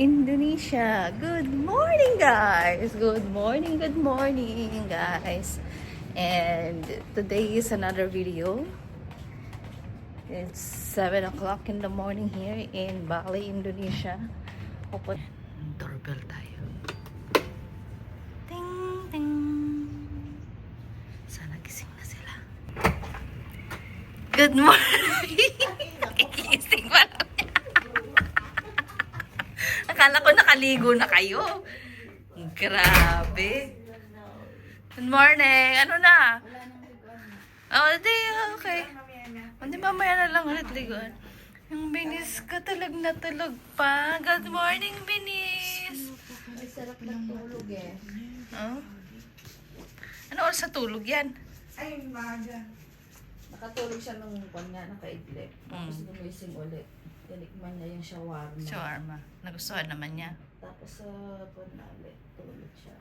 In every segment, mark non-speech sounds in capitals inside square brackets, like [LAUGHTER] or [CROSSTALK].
Indonesia. Good morning, guys. Good morning, good morning, guys. And today is another video. It's 7 o'clock in the morning here in Bali, Indonesia. Opo. Doorbell tayo. Ting, ting. Sana gising na sila. Good morning! [LAUGHS] Nakikigising pa lang. Akala ko nakaligo na kayo. Grabe. Good morning. Ano na? Oh, di, okay. Hindi, mamaya na lang ulit liguan. Yung binis ko tulog na tulog pa. Good morning, binis. May sarap ng tulog eh. Oh? Ano oras sa tulog yan? Ay, maga. Nakatulog siya nung kanya, nakaidlip. Tapos Mm. gumising ulit. Tinikman niya yung shawarma. Shawarma. Nagustuhan naman niya. Tapos sa uh, ulit, tulog siya.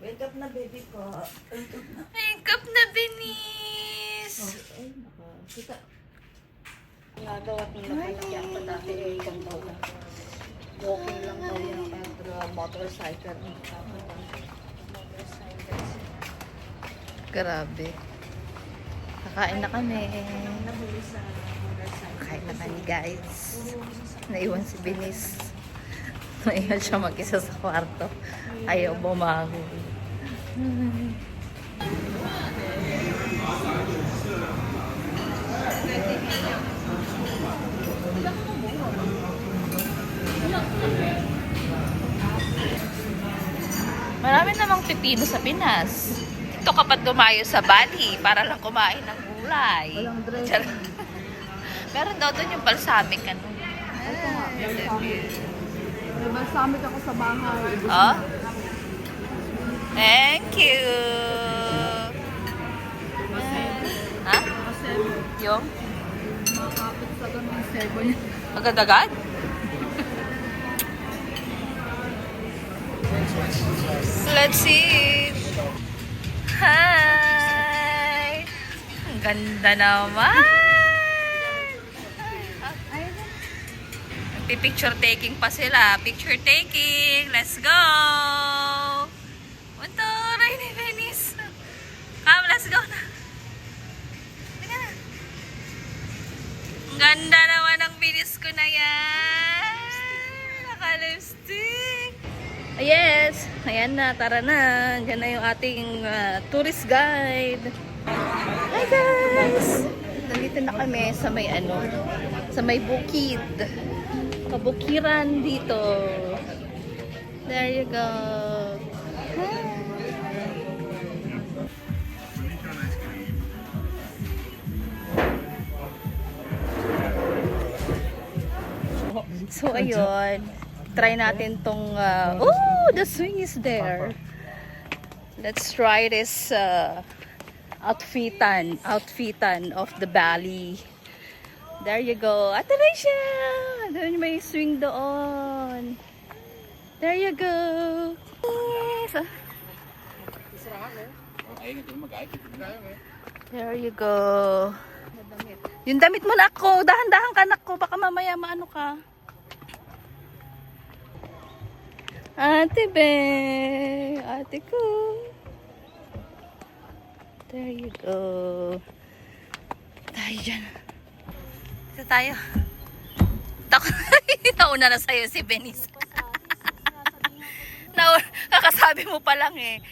Wake up na baby ko. Wake up na. Wake up na, binis! Oh, ay, naka. Kita. Nagawa ko na palakyan ko dati eh, isang taon na. Walking lang daw yung uh, motorcycle. Motorcycle. Grabe. Kakain na kami. Nahuli sa motorcycle. Kakain na kami, guys. Naiwan si Binis. Naiwan siya mag-isa sa kwarto. Ayaw bumangon. Marami namang pipino sa Pinas. Ito kapag dumayo sa Bali para lang kumain ng gulay. Walang dress. Meron daw doon yung balsamic ano. May balsamic ako sa bahay. Oh? Thank you. Ha? Yung? Makakapit sa ganun sebo niya. Agad-agad? Let's see. Hi! Ang ganda naman! Picture taking pa sila. Picture taking. Let's go! Unturay ni Venice. Come, let's go na. Ang ganda naman ng binis ko na yan. Naka-lipstick. Ah, yes. Ayan na. Tara na. Diyan na yung ating ah, tourist guide. Hi guys! Nandito na kami sa may ano, sa may bukid. Kabukiran dito. There you go. So, ayun. Try natin tong... Uh, oh, the swing is there. Let's try this uh, outfitan, outfitan of the Bali. There you go. Ate Rachel! Doon may swing doon. There you go. Yes. There you go. Yung damit mo na ako. Dahan-dahan ka na ko. Baka mamaya maano ka. Ate be. Ate ko. There you go. Tayo dyan. Dito tayo. Tako. [LAUGHS] Nauna na sa'yo si Benis. [LAUGHS] Nauna, kakasabi mo pa lang eh.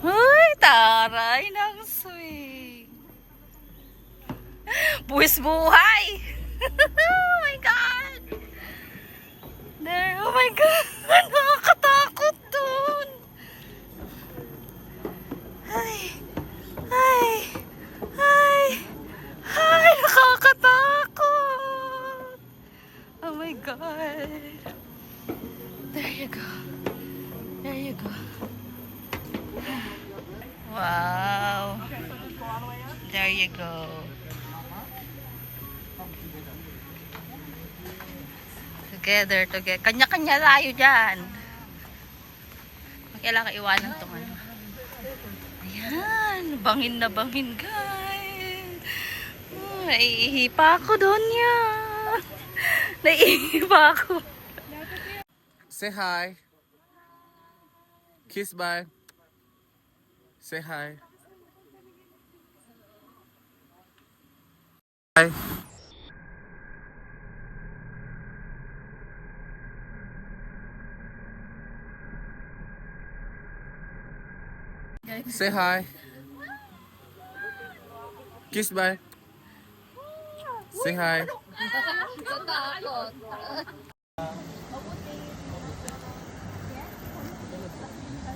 Ay, taray ng swing. Buwis buhay. [LAUGHS] oh my God. There, oh my God. Wow. There you go. Together, together. Kanya-kanya tayo dyan. Kailangan iwanan tong ano. Ayan. Bangin na bangin, guys. Hmm. pa ako doon niya. Naiihi pa ako. Say hi. Kiss bye. Say hi. Hi. Say hi. Kiss bye. Say hi.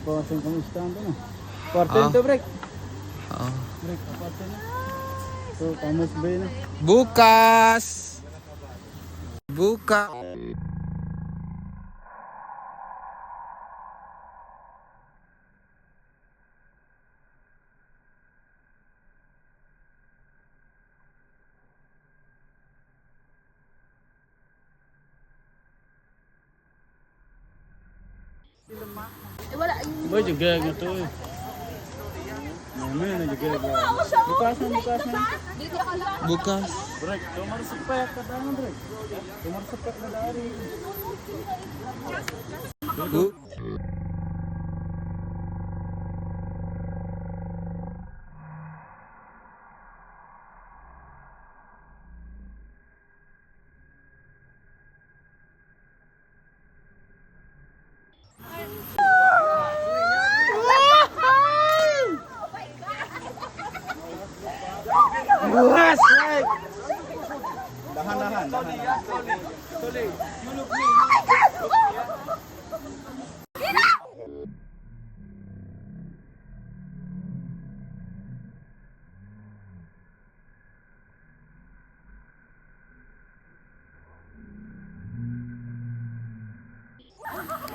Kwarto yung kamusta ang ano? Kwarto yung to, break. Oh. Break, kwarto na. So, kamus ba yun? Bukas. Buka. Boy, juga nga to eh. Mami, na juga nga. Bukas na, bukas na. Bukas. Break, tumarsok pa ka tangan, break. Tumarsok pa na dari.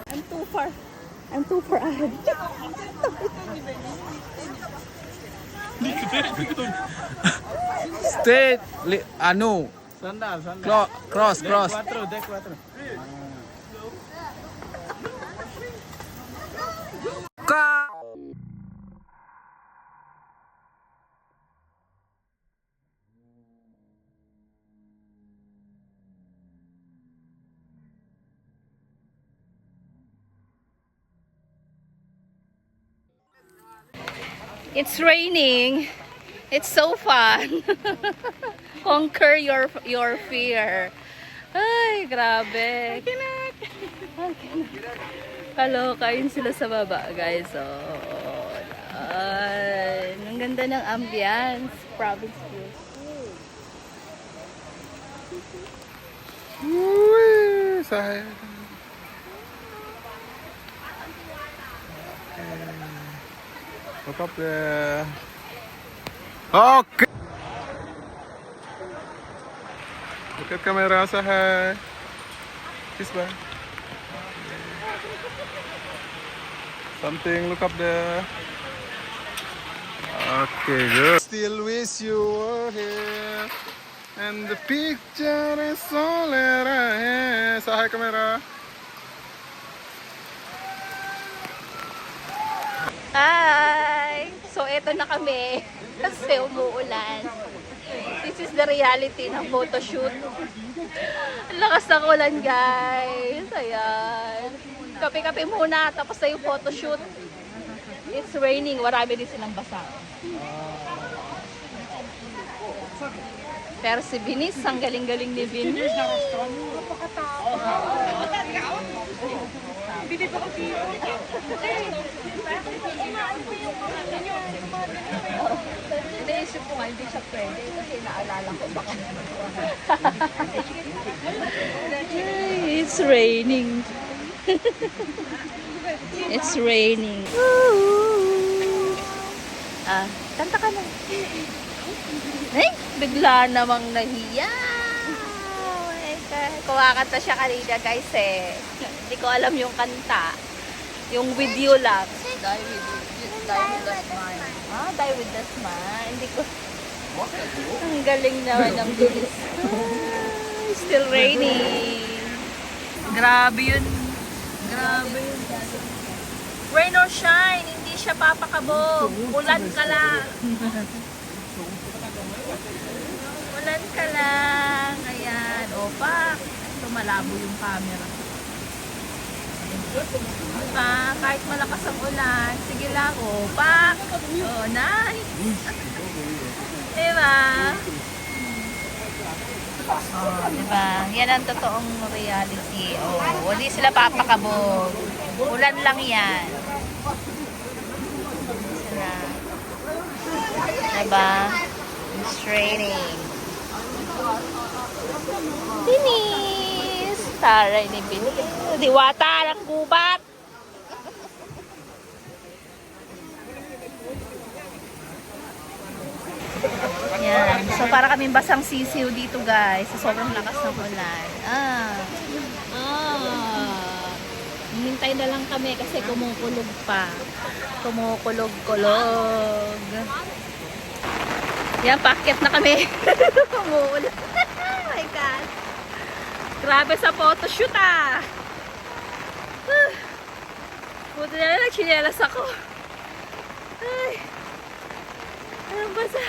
I'm too far. I'm too far ahead. Straight. Li- ano? Sandal, sandal. Clo cross, de cross. Cuatro, de cuatro. It's raining. It's so fun. [LAUGHS] Conquer your your fear. Ay, grabe. Kinak. Kaloka yun sila sa baba, guys. Oh, ay, ang ganda ng ambience. Province view. Woo, saya. Look up there. Okay. Look at camera, say hi. Kiss bye. Something, look up there. Okay, good. Still wish you were here. And the picture is all that I have. Say hi, camera. Hi! Ah. Eto na kami. [LAUGHS] Kasi umuulan. This is the reality ng photoshoot. Ang lakas ng ulan, guys. Ayan. Kape-kape muna, tapos na yung photoshoot. It's raining. Marami din silang basa. Pero si Binis, ang galing-galing ni Binis. Iniisip ko nga, hindi siya pwede kasi naalala ko baka. It's raining. It's raining. Ah, kanta ka na. Ay, bigla namang nahiya. Kumakanta siya kanina guys eh. Hindi ko alam yung kanta. Yung video lang die with, die with a smile. Ah, die with a smile. Hindi ko... What. [LAUGHS] Ang galing naman ng bilis. [LAUGHS] Still raining. Grabe yun. Grabe yun. Rain or shine, hindi siya papakabog. Ulan ka lang. Ulan ka lang. Ayan. Opa. Lumalabo yung camera. Diba? Kahit malakas ang ulan, sige lang, oh, pak! Oh, nice! Diba? Oh, diba? Yan ang totoong reality. Oh, hindi sila papakabog. Ulan lang yan. Sila. Diba? It's raining. Binis! Taray ni Binis. Diwata ng gubat. Yan. So, para kaming basang sisiw dito, guys. Sa sobrang lakas ng ulan. Ah. Ah. Hintay na lang kami kasi kumukulog pa. Kumukulog-kulog. Yan, packet na kami. [LAUGHS] Umuulan. Grabe sa photoshoot ah. Buti na lang, nagchinelas ako. Ay. Ang basa.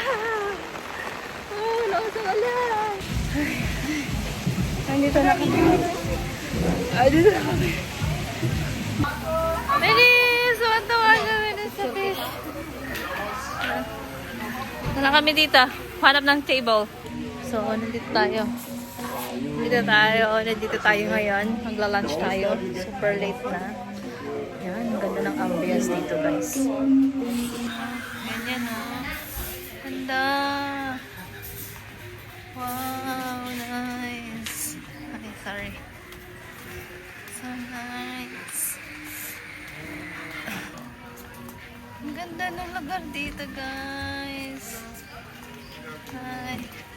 Oh, lakas ang ulan. Ay. Nandito na kami. Ay, dito na kami. Bilis! Tuwan-tuwa kami sa fish. Na kami dito. Hanap ng table. So, nandito tayo. Nandito tayo. Nandito tayo ngayon. Magla-lunch tayo. Super late na. Yan. Ang ganda ng ambience dito, guys. Ganyan, oh. Ganda. Wow, nice. Ay, sorry. So nice. Ang ganda ng lugar dito, guys. Hi.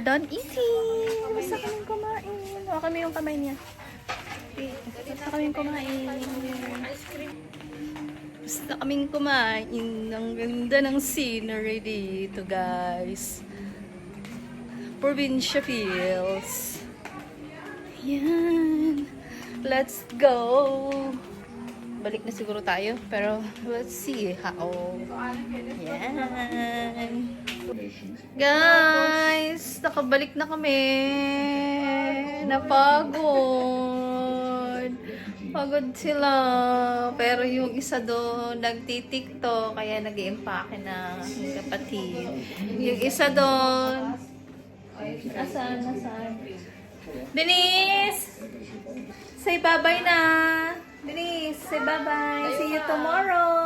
We're done eating. Basta kaming kumain. Hawa kami yung kamay niya. Basta kaming kumain. Basta kaming kumain. Ang ganda ng scenery dito, guys. Provincia feels. Yan. Let's go. Balik na siguro tayo. Pero, let's see how. Yan. Guys, nakabalik na kami. Napagod. Pagod sila. Pero yung isa doon, nagtitikto, kaya nag empake na yung kapatid. Yung isa doon, Nasaan? Nasaan? Denise! Say bye-bye na! Denise, say bye-bye. See you tomorrow!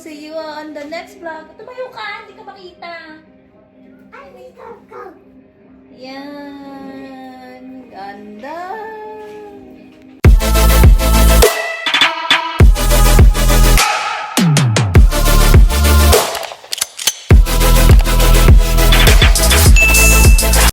See you. On the next vlog. Tumayo ka, hindi ka makita. Yan. Ganda.